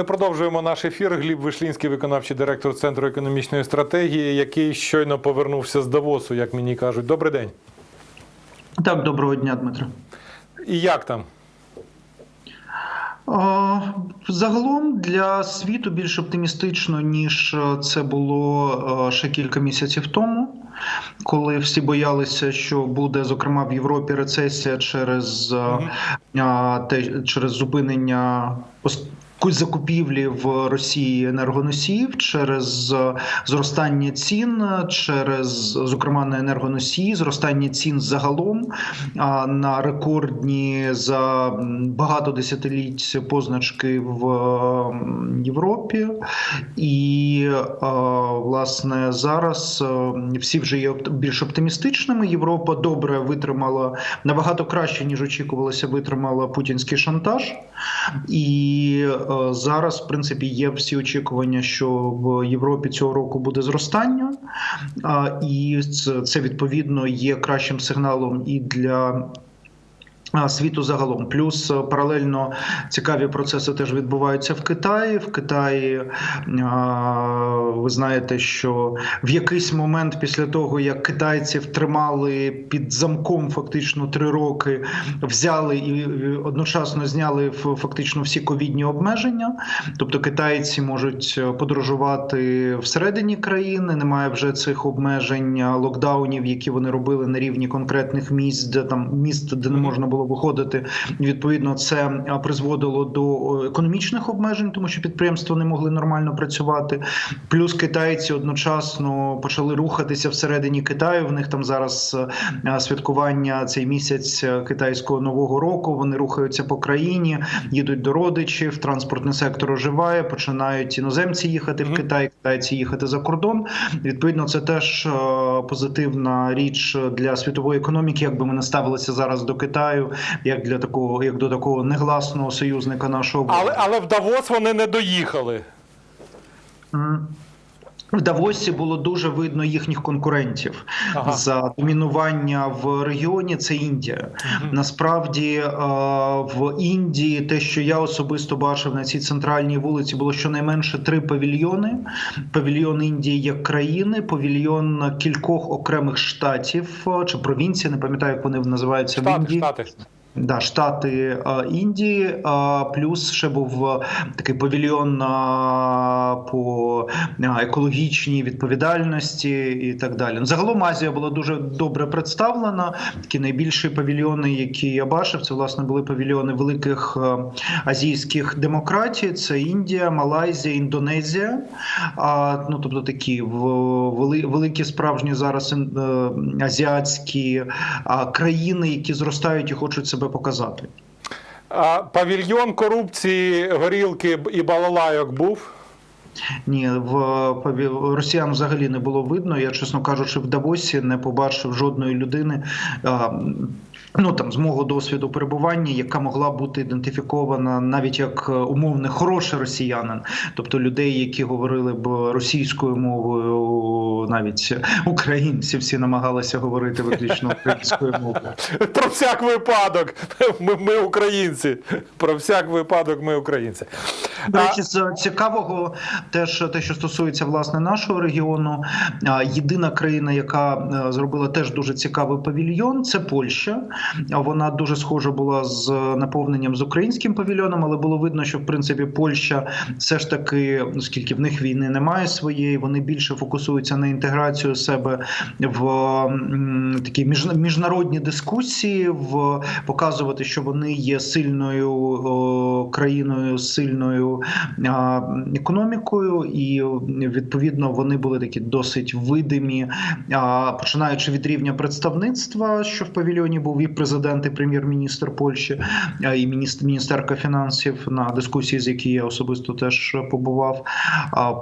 Ми продовжуємо наш ефір. Гліб Вишлінський, виконавчий директор Центру економічної стратегії, який щойно повернувся з Давосу, як мені кажуть. Добрий день. Так, доброго дня, Дмитро. І як там? Загалом для світу більш оптимістично, ніж це було ще кілька місяців тому, коли всі боялися, що буде зокрема в Європі рецесія через, е, те, через зупинення закупівлі в Росії енергоносіїв через е, зростання цін, через зокрема на енергоносії, зростання цін загалом на рекордні за багато десятиліть позначки в Європі, і е, власне зараз е, всі вже є більш оптимістичними. Європа добре витримала набагато краще ніж очікувалося. Витримала путінський шантаж, і е, зараз, в принципі, є всі очікування, що в Європі цього року буде зростання, і це відповідно є кращим сигналом і для. Світу загалом, плюс е, паралельно цікаві процеси теж відбуваються в Китаї. В Китаї ви знаєте, що в якийсь момент після того, як китайців тримали під замком фактично три роки, взяли і і одночасно зняли фактично всі ковідні обмеження. Тобто китайці можуть е, подорожувати всередині країни. Немає вже цих обмежень е, локдаунів, які вони робили на рівні конкретних місць, де там міст, де не можна було виходити. Відповідно, це е, призводило до е, економічних обмежень, тому що підприємства не могли нормально працювати. Плюс китайці одночасно почали рухатися всередині Китаю. В них там зараз е, святкування цей місяць китайського нового року. Вони рухаються по країні, їдуть до родичів. Транспортний сектор оживає. Починають іноземці їхати в Китай, китайці їхати за кордон. Відповідно, це теж позитивна річ для світової економіки. Якби ми не ставилися зараз до Китаю, як для такого, як до такого негласного союзника нашого Але, але в Давос вони не доїхали. М. В Давосі було дуже видно їхніх конкурентів Ага. за домінування в регіоні. Це Індія. Насправді е, в Індії, те, що я особисто бачив на цій центральній вулиці, було щонайменше три павільйони: павільйон Індії як країни, павільйон кількох окремих штатів е, чи провінцій, не пам'ятаю, як вони називаються в Штати, Індії. штати. Да, штати Індії, плюс ще був такий павільйон по екологічній відповідальності і так далі. Ну, Загалом Азія була дуже добре представлена. Такі найбільші павільйони, які я бачив, це власне були павільйони великих азійських демократій. Це Індія, Малайзія, Індонезія. Ну тобто такі великі справжні зараз е, азіатські країни, які зростають і хочуть себе показати. А павільйон корупції, горілки і балалайок був. Ні, в росіян взагалі не було видно. Я, чесно кажучи, в Давосі не побачив жодної людини. Ну там з мого досвіду перебування, яка могла бути ідентифікована навіть як е, умовне хороший росіянин, тобто людей, які говорили б російською мовою, навіть українці всі намагалися говорити виключно українською мовою. Про всяк випадок. Ми, ми українці. Про всяк випадок ми українці. До речі, з цікавого теж те, що стосується власне нашого регіону. Єдина країна, яка е, зробила теж дуже цікавий павільйон, це Польща. Вона дуже схожа була з наповненням з українським павільйоном, але було видно, що в принципі Польща все ж таки, оскільки в них війни немає своєї, вони більше фокусуються на інтеграцію себе в такі між- міжнародні дискусії, в показувати, що вони є сильною країною, сильною економікою, і відповідно вони були такі досить видимі, починаючи від рівня представництва, що в павільйоні був і президент, і прем'єр-міністр Польщі, і міністр міністерка фінансів на дискусії, з які я особисто теж побував.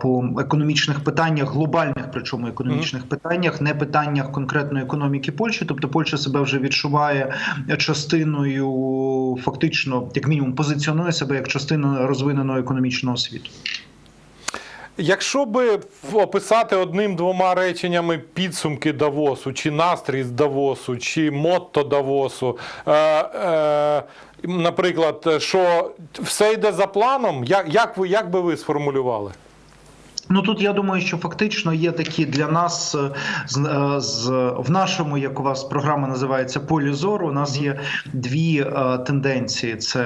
По економічних питаннях, глобальних, причому економічних питаннях, не питаннях конкретної економіки Польщі, тобто Польща себе вже відчуває частиною, фактично, як мінімум, позиціонує себе як частину розвиненого економічного світу. Якщо би описати одним-двома реченнями підсумки Давосу, чи настрій з Давосу, чи мотто Давосу, е, е, наприклад, що все йде за планом, як, як, ви, як би ви сформулювали? Ну тут я думаю, що фактично є такі для нас е, з, е, з в нашому, як у вас програма називається полі зору. У нас є дві е, тенденції. Це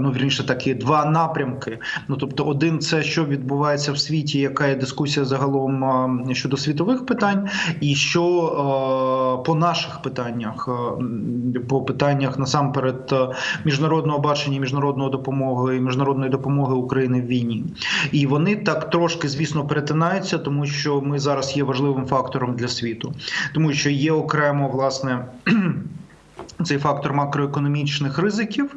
ну вірніше такі два напрямки. Ну тобто, один це що відбувається в світі, яка є дискусія загалом е, щодо світових питань, і що е, по наших питаннях, е, по питаннях насамперед е, міжнародного бачення, міжнародної допомоги і міжнародної допомоги України в війні. І вони так трошки, звісно, перетинаються, тому що ми зараз є важливим фактором для світу, тому що є окремо власне. Цей фактор макроекономічних ризиків,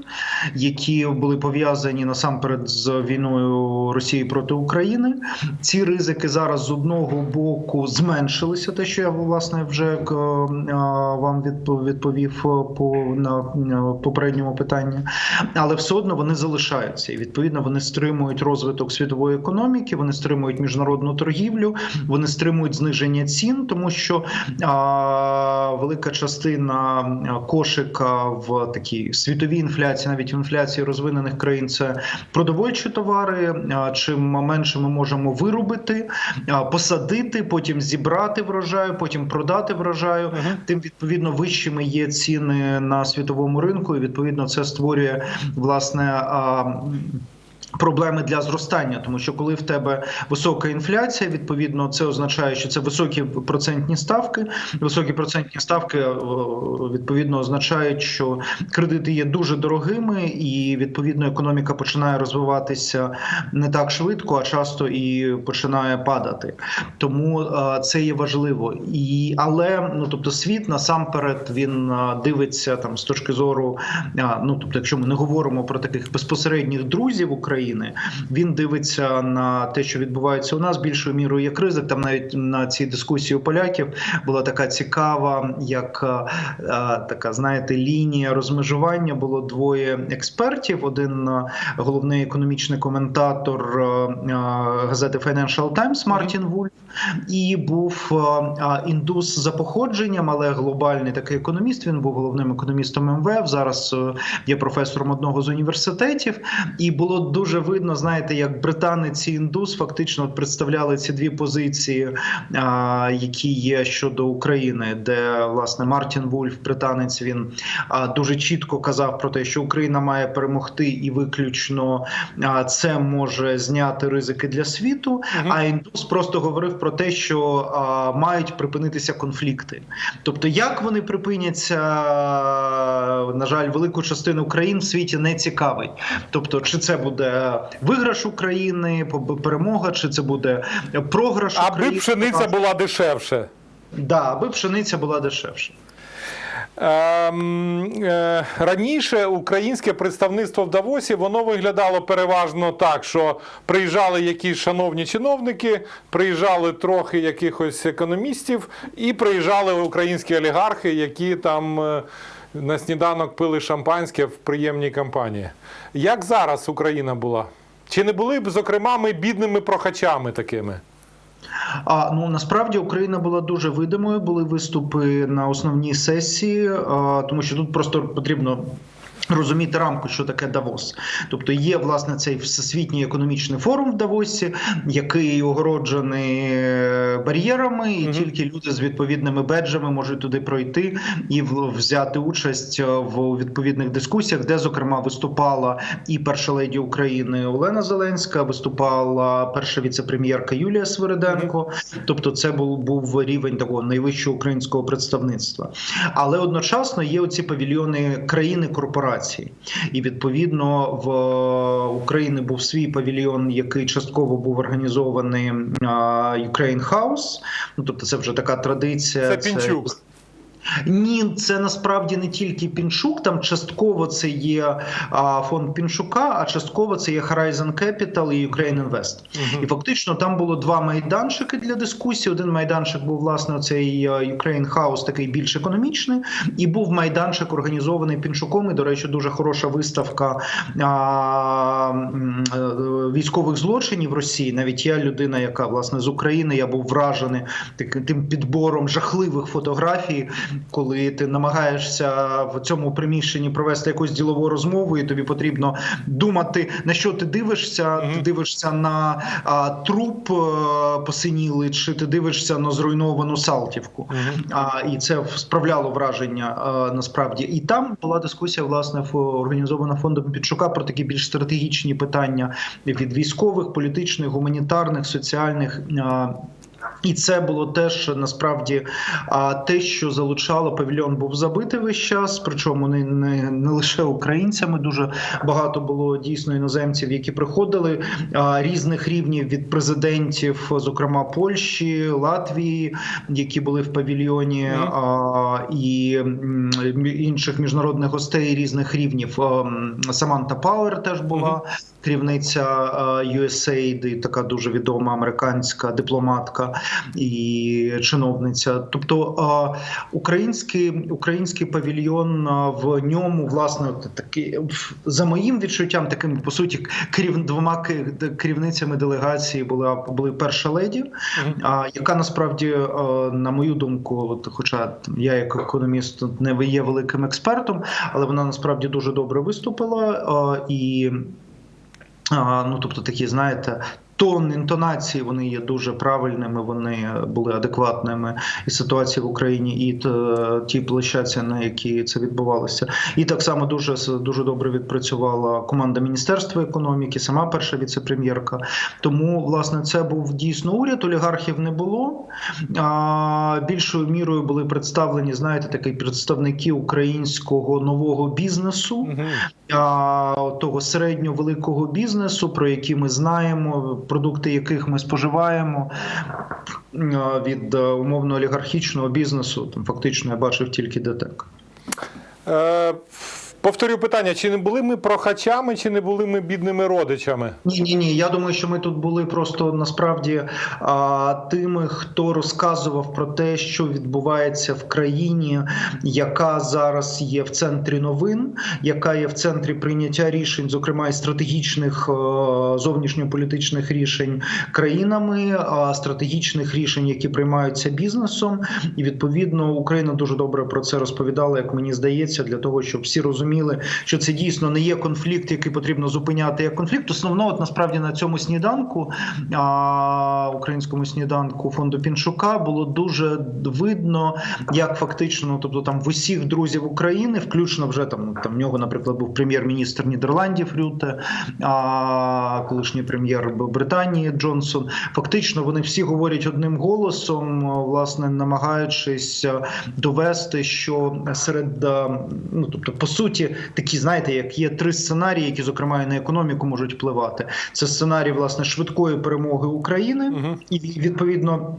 які були пов'язані насамперед з війною Росії проти України. Ці ризики зараз з одного боку зменшилися. Те, що я власне вже е, вам відповів по на попередньому питанні, але все одно вони залишаються. І відповідно вони стримують розвиток світової економіки, вони стримують міжнародну торгівлю, вони стримують зниження цін, тому що а, велика частина а, кошика в такій світовій інфляції, навіть в інфляції розвинених країн, це продовольчі товари. Чим менше ми можемо виробити, посадити, потім зібрати врожаю, потім продати врожаю, тим відповідно вищими є ціни на світовому ринку, і відповідно це створює власне. Проблеми для зростання, тому що коли в тебе висока інфляція, відповідно, це означає, що це високі процентні ставки. Високі процентні ставки е, відповідно означають, що кредити є дуже дорогими, і відповідно економіка починає розвиватися не так швидко, а часто і починає падати. Тому е, це є важливо. І але ну тобто, світ насамперед він е, дивиться там з точки зору. Ну тобто, якщо ми не говоримо про таких безпосередніх друзів України, він дивиться на те, що відбувається у нас більшою мірою як ризик. Там навіть на цій дискусії у поляків була така цікава, як е, е, така, знаєте, лінія розмежування. Було двоє експертів. Один е, головний економічний коментатор газети Financial Times Мартін Вульф, і був індус за походженням, але глобальний такий економіст. Він був головним економістом МВФ. Зараз є професором одного з університетів, і було дуже видно, знаєте, як британець і індус фактично представляли ці дві позиції, які є щодо України, де власне Мартін Вульф, британець, він дуже чітко казав про те, що Україна має перемогти, і виключно це може зняти ризики для світу. А індус просто говорив про те, що мають припинитися конфлікти. Тобто, як вони припиняться, на жаль, велику частину країн в світі не цікавить. Тобто, чи це буде виграш України, перемога, чи це буде програш Аби України? пшениця була дешевше. да, аби пшениця була дешевше. Ем, е, Раніше українське представництво в Давосі воно виглядало переважно так, що приїжджали якісь шановні чиновники, приїжджали трохи якихось економістів, і приїжджали українські олігархи, які там е, на сніданок пили шампанське в приємній компанії. Як зараз Україна була? Чи не були б, зокрема, ми бідними прохачами такими? А ну насправді Україна була дуже видимою. Були виступи на основній сесії, а, тому що тут просто потрібно. Розуміти рамку, що таке Давос, тобто є власне цей всесвітній економічний форум в Давосі, який огороджений е, бар'єрами, і Мгм. тільки люди з відповідними беджами можуть туди пройти і взяти участь е, в відповідних дискусіях, де зокрема виступала і перша леді України Олена Зеленська, виступала перша віце-прем'єрка Юлія Свириденко. Тобто, це був був рівень такого найвищого українського представництва. Але одночасно є оці павільйони країни корпорації, і відповідно в України був свій павільйон, який частково був організований а, Ukraine House. Ну тобто, це вже така традиція. Це Пінчук. Ні, це насправді не тільки Пінчук. Там частково це є а, фонд Пінчука, а частково це є Horizon Capital і Ukraine Invest. І фактично там було два майданчики для дискусії. Один майданчик був власне цей е, Ukraine House, такий більш економічний, і був майданчик організований Пінчуком. І, до речі, дуже хороша виставка а, е, військових злочинів Росії. Навіть я людина, яка власне з України, я був вражений таким тим підбором жахливих фотографій, коли ти намагаєшся в цьому приміщенні провести якусь ділову розмову, і тобі потрібно думати на що ти дивишся. Мгм. Ти дивишся на а, труп е, посинілий, чи ти дивишся на зруйновану Салтівку. А, і це справляло враження а, насправді. І там була дискусія, власне, організована фондом Підшука про такі більш стратегічні питання від військових, політичних, гуманітарних, соціальних. І це було теж насправді те, що залучало павільйон, був забитий весь час. Причому не, не, не лише українцями. Дуже багато було дійсно іноземців, які приходили а, різних рівнів від президентів, зокрема Польщі, Латвії, які були в павільйоні, а, і інших міжнародних гостей різних рівнів. А, Саманта Пауер теж була Мгм. керівниця USAID, така дуже відома американська дипломатка і чиновниця. Тобто український український павільйон в ньому власне в- за моїм відчуттям, таким по суті керів двома керівницями делегації була були перша леді, а, яка насправді, на мою думку, от, хоча я як економіст не є великим експертом, але вона насправді дуже добре виступила і. Ну, тобто, такі, знаєте, тон інтонації вони є дуже правильними, вони були адекватними і ситуації в Україні, і ті площадці, на які це відбувалося. І так само дуже дуже добре відпрацювала команда Міністерства економіки, сама перша віцепрем'єрка. Тому, власне, це був дійсно уряд. Олігархів не було. А, більшою мірою були представлені, знаєте, такі представники українського нового бізнесу а, того середньо великого бізнесу, про які ми знаємо, продукти яких ми споживаємо від умовно олігархічного бізнесу. Там фактично я бачив тільки ДТЕК. Повторю питання: чи не були ми прохачами, чи не були ми бідними родичами? Ні, ні, ні. Я думаю, що ми тут були просто насправді а, тими, хто розказував про те, що відбувається в країні, яка зараз є в центрі новин, яка є в центрі прийняття рішень, зокрема і стратегічних е, зовнішньополітичних рішень країнами, а стратегічних рішень, які приймаються бізнесом. І відповідно Україна дуже добре про це розповідала, як мені здається, для того, щоб всі розуміли, що це дійсно не є конфлікт, який потрібно зупиняти як конфлікт. Основно, от насправді на цьому сніданку, а, українському сніданку фонду Пінчука, було дуже видно, як фактично, тобто там в усіх друзів України, включно вже там, там в нього, наприклад, був прем'єр-міністр Нідерландів Рюте, а колишній прем'єр Британії Джонсон. Фактично, вони всі говорять одним голосом, власне, намагаючись довести, що серед ну тобто, по суті, такі знаєте, як є три сценарії, які зокрема і на економіку можуть впливати. Це сценарій власне швидкої перемоги України, і відповідно.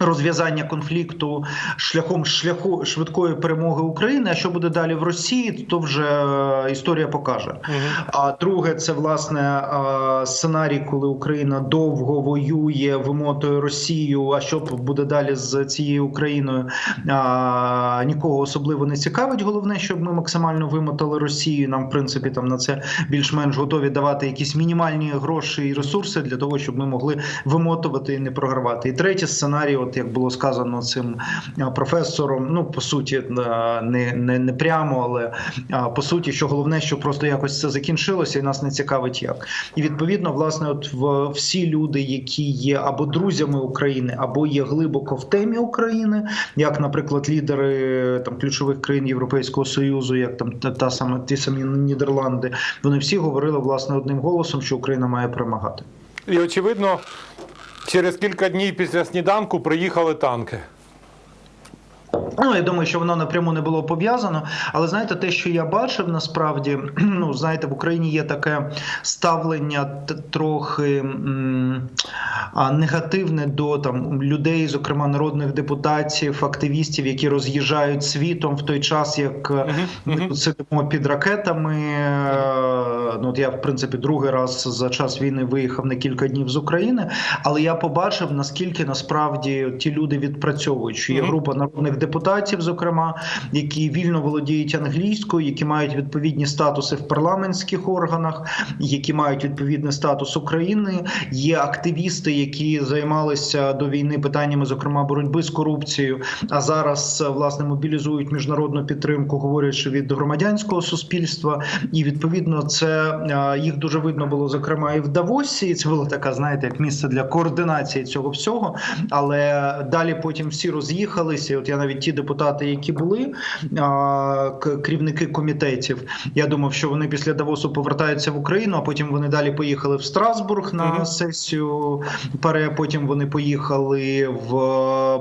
Розв'язання конфлікту шляхом шляху швидкої перемоги України. А що буде далі в Росії, то вже е, історія покаже. А друге, це власне е, сценарій, коли Україна довго воює, вимотує Росію. А що буде далі з цією Україною? А, Нікого особливо не цікавить. Головне, щоб ми максимально вимотали Росію. Нам, в принципі, там на це більш-менш готові давати якісь мінімальні гроші і ресурси для того, щоб ми могли вимотувати і не програвати. І третій сценарій, от як було сказано цим професором, ну по суті, е, не, не, не прямо, але по суті, що головне, що просто якось це закінчилося, і нас не цікавить як. І відповідно, власне, от в всі люди, які є або друзями України, або є глибоко в темі України, як, наприклад, лідери там ключових країн Європейського союзу, як там та, та саме ті самі Нідерланди, вони всі говорили власне одним голосом, що Україна має перемагати. І очевидно, через кілька днів після сніданку приїхали танки. Ну, я думаю, що воно напряму не було пов'язано. Але знаєте, те, що я бачив, насправді, ну знаєте, в Україні є таке ставлення трохи м, а, негативне до там людей, зокрема народних депутатів, активістів, які роз'їжджають світом в той час, як е, ми тут сидимо під ракетами. Е, Ну от я в принципі другий раз за час війни виїхав на кілька днів з України, але я побачив наскільки насправді ті люди відпрацьовують. Що є група народних депутатів, зокрема, які вільно володіють англійською, які мають відповідні статуси в парламентських органах, які мають відповідний статус України. Є активісти, які займалися до війни питаннями, зокрема боротьби з корупцією, а зараз е, власне мобілізують міжнародну підтримку, говорячи від громадянського суспільства. І відповідно це е, їх дуже видно було зокрема і в Давосі. І Це було така, знаєте, як місце для координації цього всього. Але далі потім всі роз'їхалися. І От я навіть ті депутати, які були керівники комітетів. Я думав, що вони після Давосу повертаються в Україну, а потім вони далі поїхали в Страсбург на сесію. Паре потім вони поїхали в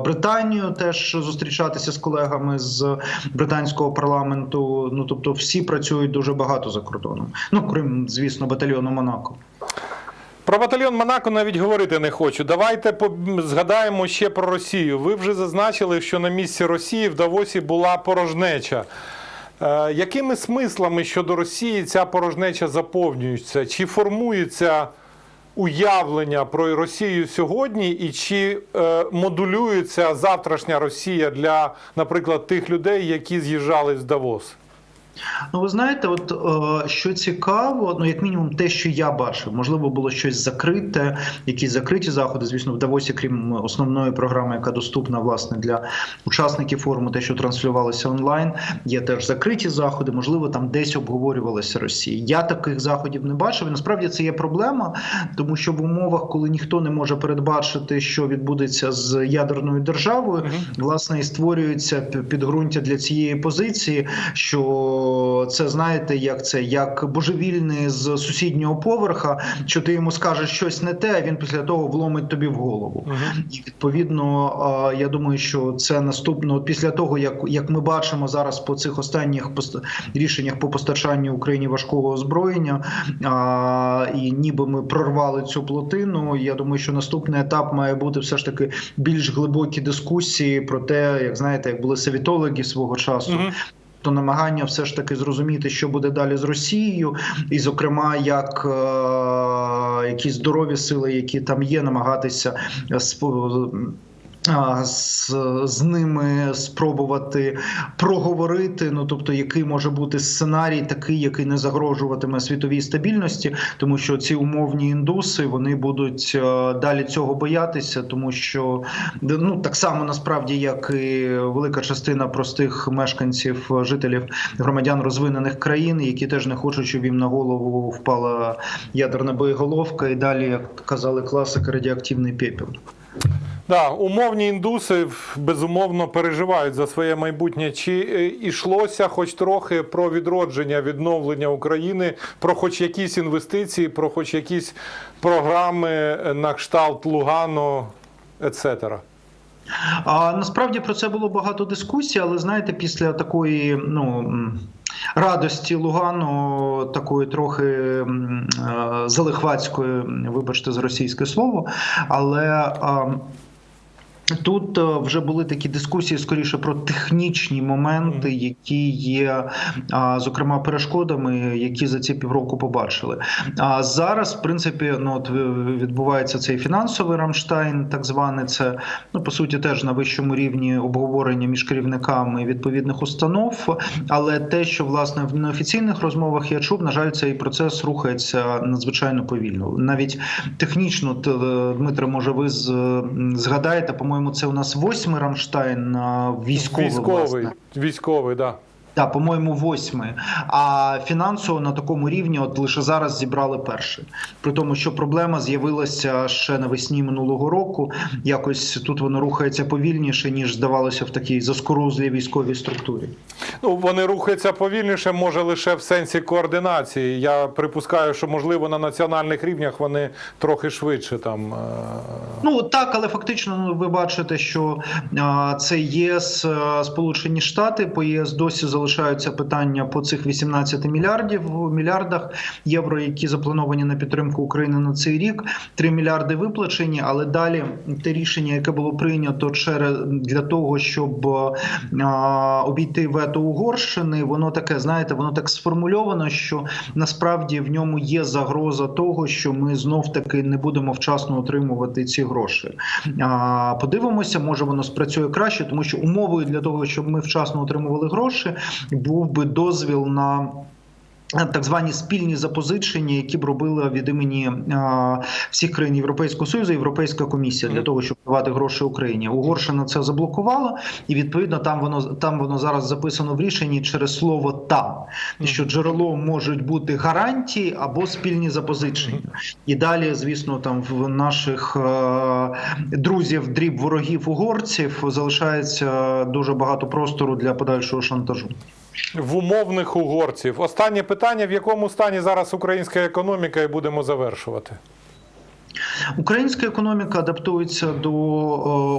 Британію теж зустрічатися з колегами з британського парламенту. Ну тобто, всі працюють дуже багато за кордоном. Ну крім звісно, батальйону Монако. Про батальйон Монако навіть говорити не хочу. Давайте згадаємо ще про Росію. Ви вже зазначили, що на місці Росії в Давосі була порожнеча. Е, якими смислами щодо Росії ця порожнеча заповнюється? Чи формується уявлення про Росію сьогодні, і чи е, модулюється завтрашня Росія для, наприклад, тих людей, які з'їжджали з Давос? Ну, ви знаєте, от е, що цікаво, ну як мінімум, те, що я бачив, можливо, було щось закрите, якісь закриті заходи. Звісно, в Давосі, крім основної програми, яка доступна власне для учасників форуму, те, що транслювалося онлайн, є теж закриті заходи. Можливо, там десь обговорювалася Росія. Я таких заходів не бачив. І насправді це є проблема, тому що в умовах, коли ніхто не може передбачити, що відбудеться з ядерною державою, власне і створюється підґрунтя для цієї позиції, що це знаєте, як це як божевільний з сусіднього поверха, що ти йому скажеш щось не те, а він після того вломить тобі в голову. Мгм. І відповідно, я думаю, що це наступно після того, як, як ми бачимо зараз по цих останніх рішеннях по постачанню Україні важкого озброєння, а, і ніби ми прорвали цю плотину. Я думаю, що наступний етап має бути все ж таки більш глибокі дискусії про те, як знаєте, як були совітологи свого часу. Мгм. То намагання все ж таки зрозуміти, що буде далі з Росією, і, зокрема, як е, якісь здорові сили, які там є, намагатися е, з, з ними спробувати проговорити. Ну тобто, який може бути сценарій, такий, який не загрожуватиме світовій стабільності, тому що ці умовні індуси вони будуть е, далі цього боятися, тому що ну так само насправді, як і велика частина простих мешканців, е, жителів громадян розвинених країн, які теж не хочуть, щоб їм на голову впала ядерна боєголовка, і далі, як казали класики, радіоактивний пепел. Да, умовні індуси безумовно переживають за своє майбутнє. Чи е, ішлося хоч трохи про відродження, відновлення України, про хоч якісь інвестиції, про хоч якісь програми е, на кшталт Лугано, etc. А насправді про це було багато дискусій, але знаєте, після такої ну. Радості Лугану, такої трохи е, залихватської, вибачте за російське слово, але а, Тут е, вже були такі дискусії скоріше про технічні моменти, які є, зокрема, перешкодами, які за ці півроку побачили. А зараз, в принципі, ну от е, відбувається цей фінансовий Рамштайн, так званий, це ну по суті теж на вищому рівні обговорення між керівниками відповідних установ. Але те, що власне в неофіційних розмовах я чув, на жаль, цей процес рухається надзвичайно повільно. Навіть технічно, е, може, ви з- м, згадаєте, по-моєму, це у нас восьмий Рамштайн військовий. Військовий, власне. військовий, да. Так, по-моєму, восьмий. А фінансово на такому рівні, от лише зараз зібрали перший. При тому, що проблема з'явилася ще навесні минулого року. Якось тут воно рухається повільніше, ніж здавалося в такій заскорузлій військовій структурі. Ну, вони рухаються повільніше, може лише в сенсі координації. Я припускаю, що можливо на національних рівнях вони трохи швидше там. е, Ну так, але фактично ну, ви бачите, що це ЄС, Сполучені Штати по ЄС досі залишаються залишаються питання по цих 18 мільярдів мільярдах євро, які заплановані на підтримку України на цей рік. 3 мільярди виплачені, але далі те рішення, яке було прийнято через для того, щоб а, обійти вето Угорщини, воно таке, знаєте, воно так сформульовано, що насправді в ньому є загроза того, що ми знов таки не будемо вчасно отримувати ці гроші. А, подивимося, може воно спрацює краще, тому що умовою для того, щоб ми вчасно отримували гроші, був би дозвіл на. Так звані спільні запозичення, які б робили від імені а, всіх країн Європейського союзу, Європейська комісія для того, щоб давати гроші Україні. Угорщина це заблокувала, і відповідно там воно там воно зараз записано в рішенні через слово там, що джерелом можуть бути гарантії або спільні запозичення. І далі, звісно, там в наших е, друзів, дріб ворогів угорців залишається дуже багато простору для подальшого шантажу. В умовних угорців. Останнє питання: в якому стані зараз українська економіка, і будемо завершувати. Українська економіка адаптується до е,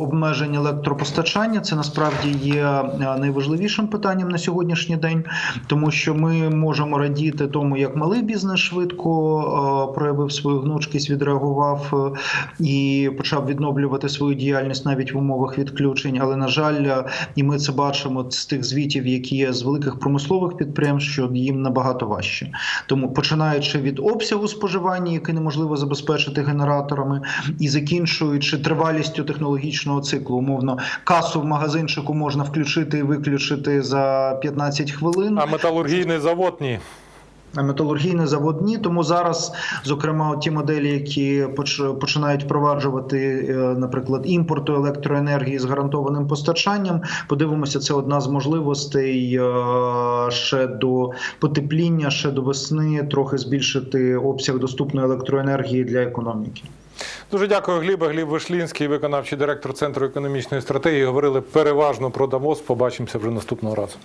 обмежень електропостачання. Це насправді є е, найважливішим питанням на сьогоднішній день, тому що ми можемо радіти тому, як малий бізнес швидко е, проявив свою гнучкість, відреагував і почав відновлювати свою діяльність навіть в умовах відключень. Але на жаль, і ми це бачимо з тих звітів, які є з великих промислових підприємств, що їм набагато важче. Тому починаючи від обсягу споживання, який неможливо забезпечити генераторами, і закінчуючи тривалістю технологічного циклу, умовно, касу в магазинчику можна включити і виключити за 15 хвилин. А металургійний завод ні. А металургійний завод ні. Тому зараз, зокрема, ті моделі, які поч- починають впроваджувати, е, наприклад, імпорту електроенергії з гарантованим постачанням. Подивимося, це одна з можливостей е, ще до потепління, ще до весни, трохи збільшити обсяг доступної електроенергії для економіки. Дуже дякую, Гліба. Гліб Вишлінський, виконавчий директор Центру економічної стратегії. Говорили переважно про Давос. Побачимося вже наступного разу.